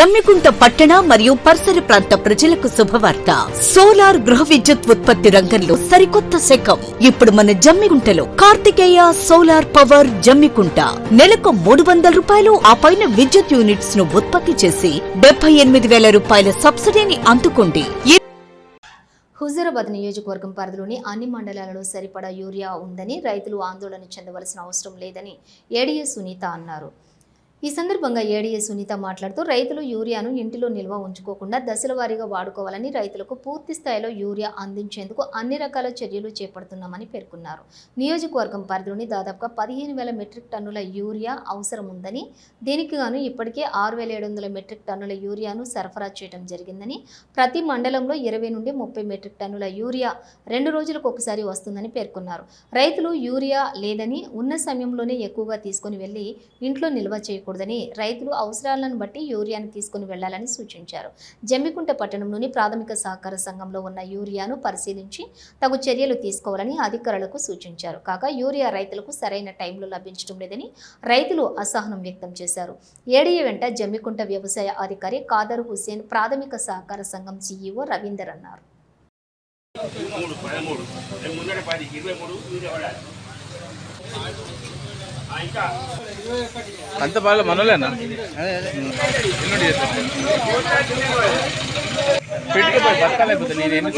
జమ్మికుంట పట్టణ మరియు పరిసర ప్రాంత ప్రజలకు శుభవార్త. సోలార్ గృహ విద్యుత్ ఉత్పత్తి రంగంలో సరికొత్త శకం. ఇప్పుడు మన జమ్మికుంటలో కార్తికేయ సోలార్ పవర్ జమ్మికుంట. నెలకు మూడు వందల రూపాయలు ఆ పైన విద్యుత్ యూనిట్స్ను ఉత్పత్తి చేసి డెబ్బై ఎనిమిది వేల రూపాయల సబ్సిడీని అందుకోండి. హుజూరాబాద్ నియోజకవర్గం పరిధిలోని అన్ని మండలాలలో సరిపడా యూరియా ఉందని రైతులు ఆందోళన చెందవలసిన అవసరం లేదని ఏడీఎస్ సునీత అన్నారు. ఈ సందర్భంగా ఏడీఏ సునీత మాట్లాడుతూ రైతులు యూరియాను ఇంటిలో నిల్వ ఉంచుకోకుండా దశల వారీగా వాడుకోవాలని రైతులకు పూర్తి స్థాయిలో యూరియా అందించేందుకు అన్ని రకాల చర్యలు చేపడుతున్నామని పేర్కొన్నారు. నియోజకవర్గం పరిధిలోని దాదాపుగా పదిహేను వేల మెట్రిక్ టన్నుల యూరియా అవసరం ఉందని దీనికి గాను ఇప్పటికే ఆరు వేల ఏడు వందల మెట్రిక్ టన్నుల యూరియాను సరఫరా చేయడం జరిగిందని ప్రతి మండలంలో ఇరవై నుండి ముప్పై మెట్రిక్ టన్నుల యూరియా రెండు రోజులకు ఒకసారి వస్తుందని పేర్కొన్నారు. రైతులు యూరియా లేదని ఉన్న సమయంలోనే ఎక్కువగా తీసుకొని వెళ్ళి ఇంట్లో నిల్వ చేయకూడదని రైతులు అవసరాలను బట్టి యూరియాను తీసుకొని వెళ్ళాలని సూచించారు. జమ్మికుంట పట్టణంలోని ప్రాథమిక సహకార సంఘంలో ఉన్న యూరియాను పరిశీలించి తగు చర్యలు తీసుకోవాలని అధికారులకు సూచించారు. కాగా యూరియా రైతులకు సరైన టైంలో లభించడం లేదని రైతులు అసహనం వ్యక్తం చేశారు. ఏడీఏ వెంట జమ్మికుంట వ్యవసాయ అధికారి కాదర్ హుసేన్ ప్రాథమిక సహకార సంఘం సీఈఓ రవీందర్ అన్నారు. ఇరవై ఇంకా అంత బాగా మనలేనా ఎన్నుండి చేస్తాను పెట్టుకుపోయి బతకాలేకపోతే నేను ఎన్ని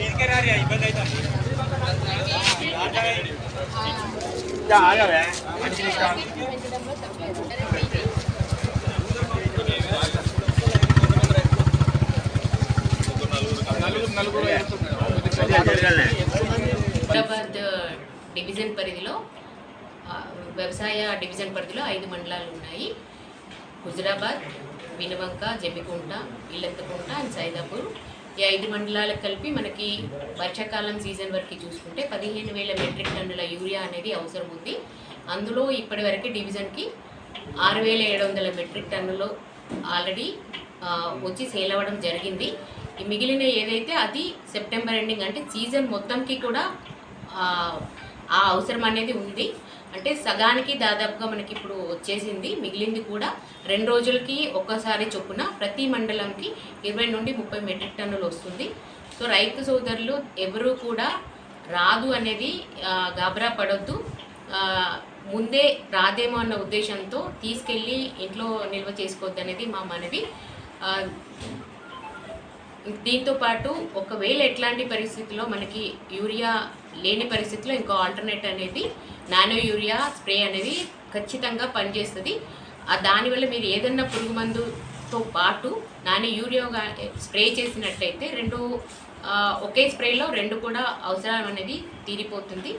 ఇంకా ఆగవే మంచి హైదరాబాద్ డివిజన్ పరిధిలో వ్యవసాయ డివిజన్ పరిధిలో ఐదు మండలాలు ఉన్నాయి. హుజురాబాద్ వినవంక జమ్మికుంట ఇల్లంతకుంట అండ్ సైదాపూర్. ఈ ఐదు మండలాలకు కలిపి మనకి వర్షాకాలం సీజన్ వరకు చూసుకుంటే పదిహేను వేల మెట్రిక్ టన్నుల యూరియా అనేది అవసరం ఉంది. అందులో ఇప్పటి వరకు డివిజన్కి ఆరు వేల ఏడు వందల మెట్రిక్ టన్నులు ఆల్రెడీ వచ్చి సేల్ అవ్వడం జరిగింది. మిగిలిన ఏదైతే అది సెప్టెంబర్ ఎండింగ్ అంటే సీజన్ మొత్తంకి కూడా ఆ, అవసరం అనేది ఉంది. అంటే సగానికి దాదాపుగా మనకి ఇప్పుడు వచ్చేసింది. మిగిలింది కూడా రెండు రోజులకి ఒక్కసారి చొప్పున ప్రతి మండలంకి ఇరవై నుండి ముప్పై మెట్రిక్ టన్నులు వస్తుంది. సో రైతు సోదరులు ఎవరు కూడా రాదు అనేది గాబరా పడొద్దు. ముందే రాదేమో అన్న ఉద్దేశంతో తీసుకెళ్ళి ఇంట్లో నిల్వ చేసుకోవద్దు అనేది మా మనవి. దీంతోపాటు దీంతో పాటు ఒకవేళ ఎట్లాంటి పరిస్థితుల్లో మనకి యూరియా లేని పరిస్థితిలో ఇంకో ఆల్టర్నేట్ అనేది నానో యూరియా స్ప్రే అనేది ఖచ్చితంగా పనిచేస్తుంది. దానివల్ల మీరు ఏదన్నా పురుగు మందుతో పాటు నానో యూరియా స్ప్రే చేసినట్లయితే రెండు ఒకే స్ప్రేలో రెండు కూడా అవసరం అనేది తీరిపోతుంది.